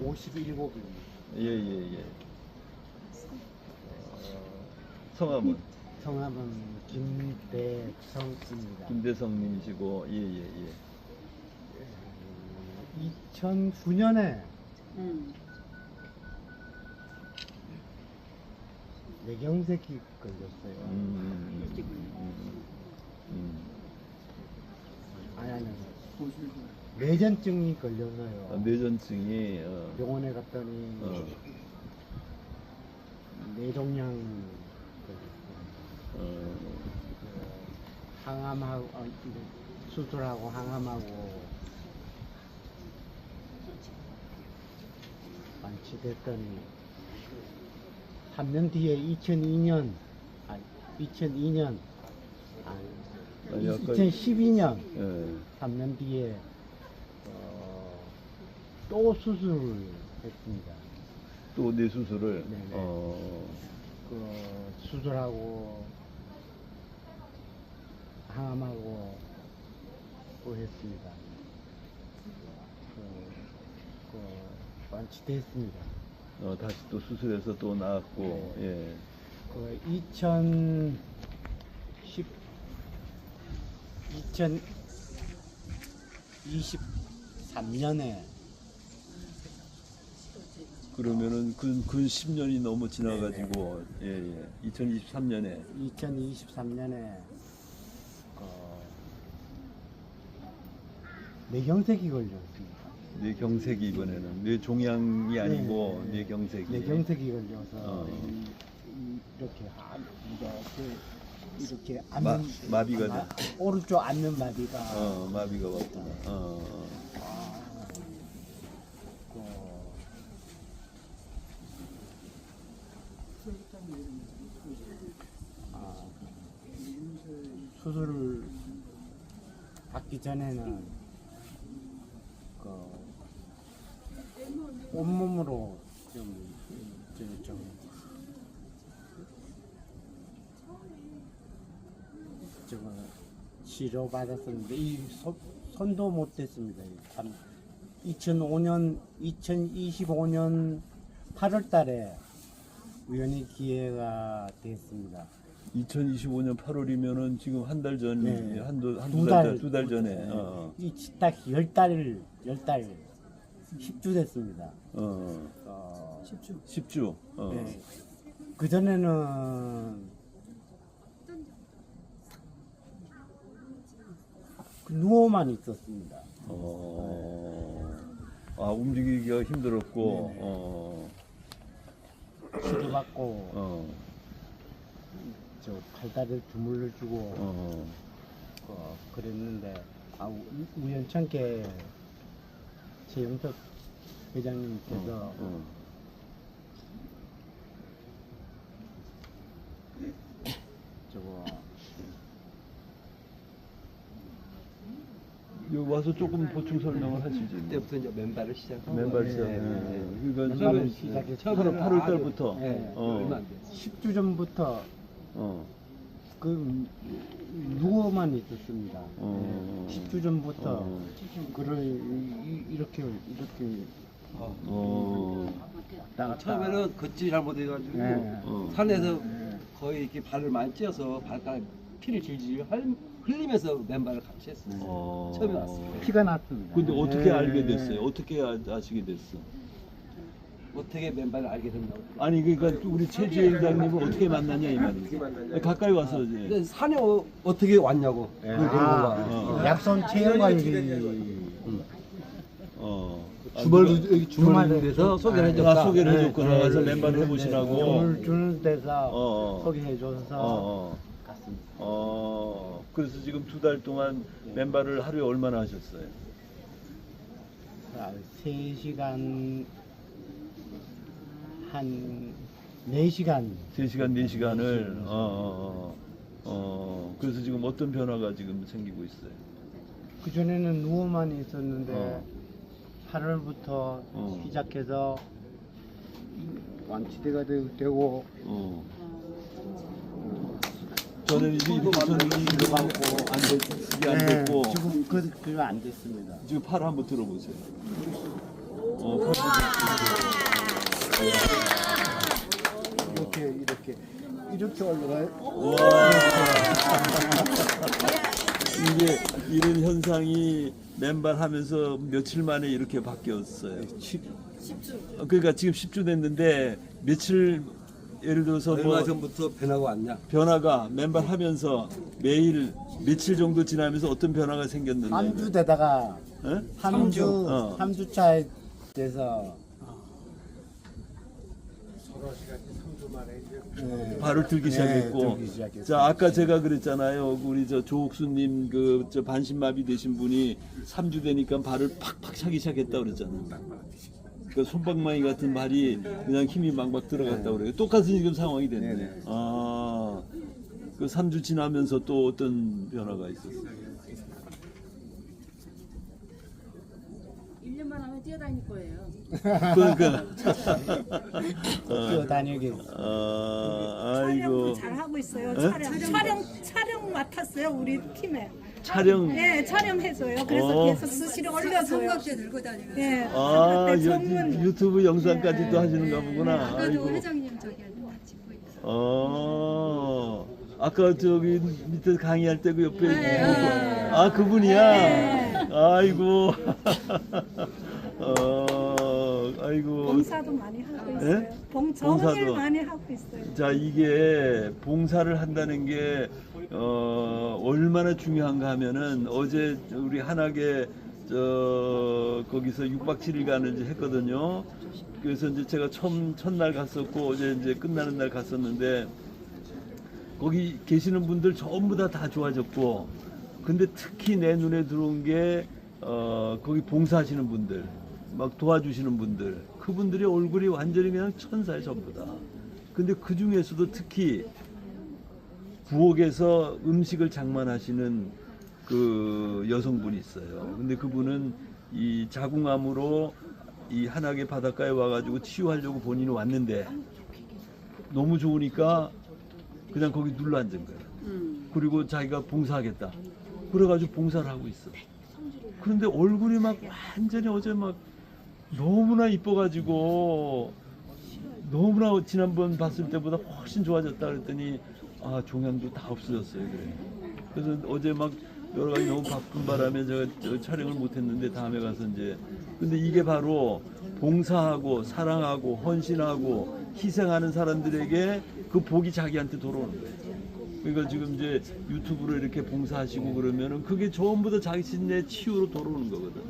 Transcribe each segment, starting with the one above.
57입니다. 예, 예, 예. 어, 성함은 성함은 김대성입니다. 김대성님이시고, 예, 예, 예. 2009년에 음. 뇌경색이 걸렸어요. 음, 일찍 음, 음. 아니 아니 뇌전증이 아, 걸려서요. 뇌전증이, 어, 병원에 갔더니 어, 뇌종양 걸렸어요. 어, 그 항암하고 어, 이제 수술하고 항암하고 완치됐더니 3년 뒤에 2002년 아니 2002년 아니 아니, 아까- 2012년 예. 3년 뒤에 어, 또 수술을 했습니다. 또 뇌 수술을, 네네. 어, 그 수술하고 항암하고 또 했습니다. 그, 그 완치됐습니다. 어, 다시 또 수술해서 또 나았고, 예. 그 2010, 2023년에 그러면은 근, 근 10년이 너무 지나가지고, 예, 예. 2023년에, 2023년에 그 뇌경색이 걸렸습니다. 뇌경색이 이번에는 뇌종양이 아니고 네, 네. 뇌경색이. 뇌경색이 걸려서 어. 이, 이, 이렇게 안, 이렇게 이렇게 마- 앉는 마비가 마- 오른쪽 앉는 마비가 어, 마비가 왔구나. 어, 아, 그, 아, 수술을 받기 전에는 그 온몸으로 좀, 좀, 좀, 저거 치료 받았었는데 이 손, 손도 못 댔습니다. 이참 2005년 2025년 8월 달에 우연히 기회가 됐습니다. 2025년 8월이면은 지금 한 달 전, 네. 한두, 한두 두 달, 달, 두달 전에. 어, 이딱1 0달 10달 10주 됐습니다. 어, 어, 10주. 10주. 어, 네. 그 전에는 그 누워만 있었습니다. 어, 아, 움직이기가 힘들었고, 네네. 어, 치료받고 어, 저 팔다리를 주물러 주고 어, 어, 그랬는데 아, 우, 우연찮게 최영석 회장님께서 어, 어. 저거 여기 와서 조금 보충 설명을 하시지. 뭐. 그때부터 이제 맨발을 시작하고 맨발 네, 시작. 네, 네. 그러니까 맨발을 시작했죠. 8월, 8월 달부터. 네, 어, 얼마 안 됐어요. 10주 전부터 어, 그 누워만 있었습니다. 어. 10주 전부터 어. 그를 이- 이- 이렇게 이렇게 어. 어, 나갔다. 처음에는 걷지 잘못해가지고 네. 어. 산에서 네. 거의 이렇게 발을 많이 찧어서 발가락 피를 질질 흘- 흘리면서 맨발을 같이 했어요. 어. 처음에 왔어요. 피가 났습니다. 근데 어떻게 네. 알게 됐어요? 어떻게 아, 아시게 됐어? 어떻게 맨발을 알게 됐냐고. 아니 그러니까 우리 최지혜 회장님은 어떻게 만났냐 이 말이지. 가까이 와서 이제. 근데 산에 어, 어떻게 왔냐고. 네. 그게 아. 어. 약손 체험관리 어. 주말 아, 여기 주말에서 소개를 아, 해줬다. 아, 소개를 네, 해줬구나. 네, 네, 맨발 네, 해보시라고. 네, 오늘 주는 데서 어, 어. 소개해 줘서 어, 어. 갔습니다. 어. 그래서 지금 두 달 동안 맨발을 하루에 얼마나 하셨어요? 아, 3시간 한 4시간 3시간, 4시간을 어, 어, 어. 어. 그래서 지금 어떤 변화가 지금 생기고 있어요? 그전에는 누워만 있었는데 어. 8월부터 어. 시작해서 완치대가 되- 되고 어. 저는 이제 이렇게 손이 이렇게 안 됐, 이게 안 됐고 네, 지금 그, 그거 안 됐습니다. 지금 팔 한번 들어보세요. 어, 팔 이렇게 이렇게 이렇게 올라가요. 이게 이런 현상이 맨발 하면서 며칠 만에 이렇게 바뀌었어요. 10, 어, 그러니까 지금 10주 됐는데 며칠 예를 들어서 뭐 얼마 뭐 전부터 변하고 왔냐? 변화가 맨발 하면서 매일 며칠 정도 지나면서 어떤 변화가 생겼는데 3주 되다가 예? 삼 주? 3주, 삼 3주 차에 돼서 네. 발을 들기 네, 시작했고. 들기 시작했어요. 자, 아까 제가 그랬잖아요. 우리 저 조옥수님 그 저 반신마비 되신 분이 3주 되니까 발을 팍팍 차기 시작했다 그랬잖아요. 그 손방망이 같은 발이 그냥 힘이 막막 들어갔다 그래요. 똑같은 지금 상황이 됐네. 네, 네. 아, 그 3주 지나면서 또 어떤 변화가 있었어요? 1년만 하면 뛰어다닐 거예요. 그러니까. 뛰어다니기 아, 아이고. 촬영 잘 하고 있어요. 에? 촬영 촬영 촬영 맡았어요 우리 팀에. 촬영. 예, 촬영해줘요. 그래서 어. 계속 스시로 올려줘요. 삼각대 들고 다니면서. 예. 아, 유, 전문 유튜브 영상까지도 네, 하시는가 보구나. 아까도 아이고. 회장님 저기 찍고 있어요. 어, 아까 저기 밑에 강의할 때 그 옆에 네. 아 그분이야. 아이고. 어, 아이고. 봉사도 많이 하고 있어요. 예? 봉 좋은 봉사도. 일 많이 하고 있어요. 자 이게 봉사를 한다는 게 어, 얼마나 중요한가 하면은 어제 우리 한학에 저 거기서 6박 7일간을 이제 했거든요. 그래서 이제 제가 처음 첫날 갔었고 어제 이제 끝나는 날 갔었는데 거기 계시는 분들 전부 다 다 좋아졌고 근데 특히 내 눈에 들어온 게 어, 거기 봉사하시는 분들 막 도와주시는 분들 그분들의 얼굴이 완전히 그냥 천사예요 전부 다 근데 그 중에서도 특히 부엌에서 음식을 장만하시는 그 여성분이 있어요 근데 그분은 이 자궁암으로 이 한악의 바닷가에 와가지고 치유하려고 본인이 왔는데 너무 좋으니까 그냥 거기 눌러 앉은 거예요. 그리고 자기가 봉사하겠다. 그래가지고 봉사를 하고 있어. 그런데 얼굴이 막 완전히 어제 막 너무나 이뻐가지고 너무나 지난번 봤을 때보다 훨씬 좋아졌다 그랬더니 아 종양도 다 없어졌어요. 그래. 그래서 어제 막 여러 가지 너무 바쁜 바람에 제가 저 촬영을 못했는데 다음에 가서 이제 근데 이게 바로 봉사하고 사랑하고 헌신하고 희생하는 사람들에게 그 복이 자기한테 돌아오는 거예요. 그러니까 지금 이제 유튜브로 이렇게 봉사하시고 그러면은 그게 전부 다 자신의 치유로 돌아오는 거거든.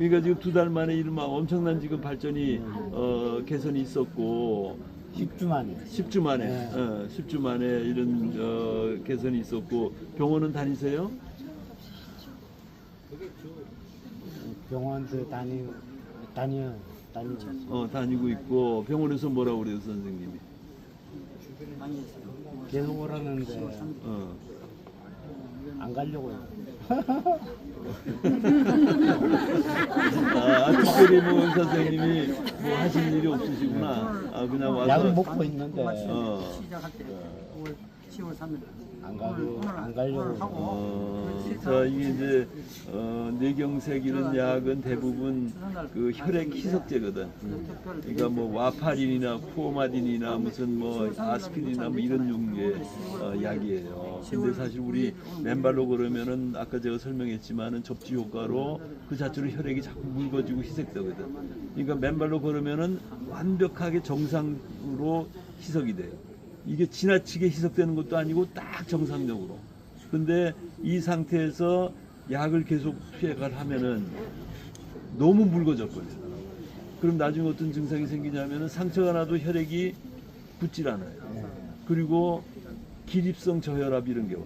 그러니까 지금 두 달 만에 이른바 엄청난 지금 발전이 어, 개선이 있었고 10주 만에 10주 만에 네. 어, 10주 만에 이런 어, 개선이 있었고 병원은 다니세요? 병원도 다니 다녀 다니고 어 다니고 있고 병원에서 뭐라고 그래요 선생님이? 계속 오라는데 어. 안 가려고요. 아, 특별히 뭐 선생님이 뭐 하시는 일이 없으시구나. 아 그냥 와서. 약을 먹고 있는데 어. 안 가려 안 가려고. 어, 자 이게 이제 어, 뇌경색 이런 약은 대부분 그 혈액 희석제거든. 그러니까 뭐 와파린이나 쿠오마딘이나 무슨 뭐 아스피린이나 뭐 이런 종류의 어, 약이에요. 근데 사실 우리 맨발로 그러면은 아까 제가 설명했지만은 접지 효과로 그 자체로 혈액이 자꾸 묽어지고 희석되거든. 그러니까 맨발로 걸으면은 완벽하게 정상으로 희석이 돼요. 이게 지나치게 희석되는 것도 아니고 딱 정상적으로. 근데 이 상태에서 약을 계속 투약을 하면은 너무 묽어져 버려요. 그럼 나중에 어떤 증상이 생기냐면은 상처가 나도 혈액이 붙질 않아요. 그리고 기립성 저혈압 이런 게 와.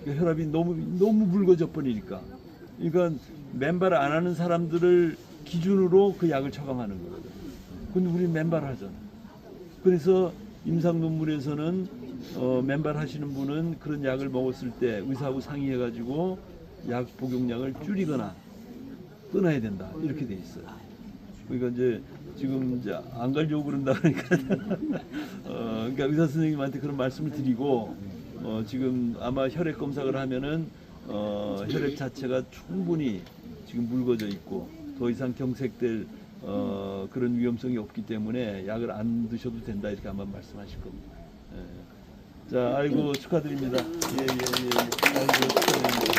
그러니까 혈압이 너무 너무 묽어져 버리니까. 그러니까 맨발 안 하는 사람들을 기준으로 그 약을 처방하는 거거든. 근데 우리 맨발 하잖아. 그래서 임상 논문에서는 어, 맨발 하시는 분은 그런 약을 먹었을 때 의사하고 상의해 가지고 약 복용량을 줄이거나 끊어야 된다 이렇게 돼 있어요. 그러니까 이제 지금 이제 안 가려고 그런다 그러니까 어, 그러니까 의사 선생님한테 그런 말씀을 드리고 어, 지금 아마 혈액 검사를 하면은 어, 혈액 자체가 충분히 지금 묽어져 있고 더 이상 경색될 어, 그런 위험성이 없기 때문에 약을 안 드셔도 된다 이렇게 아마 말씀하실 겁니다. 자, 아이고 축하드립니다. 예, 예, 예. 아이고 축하드립니다.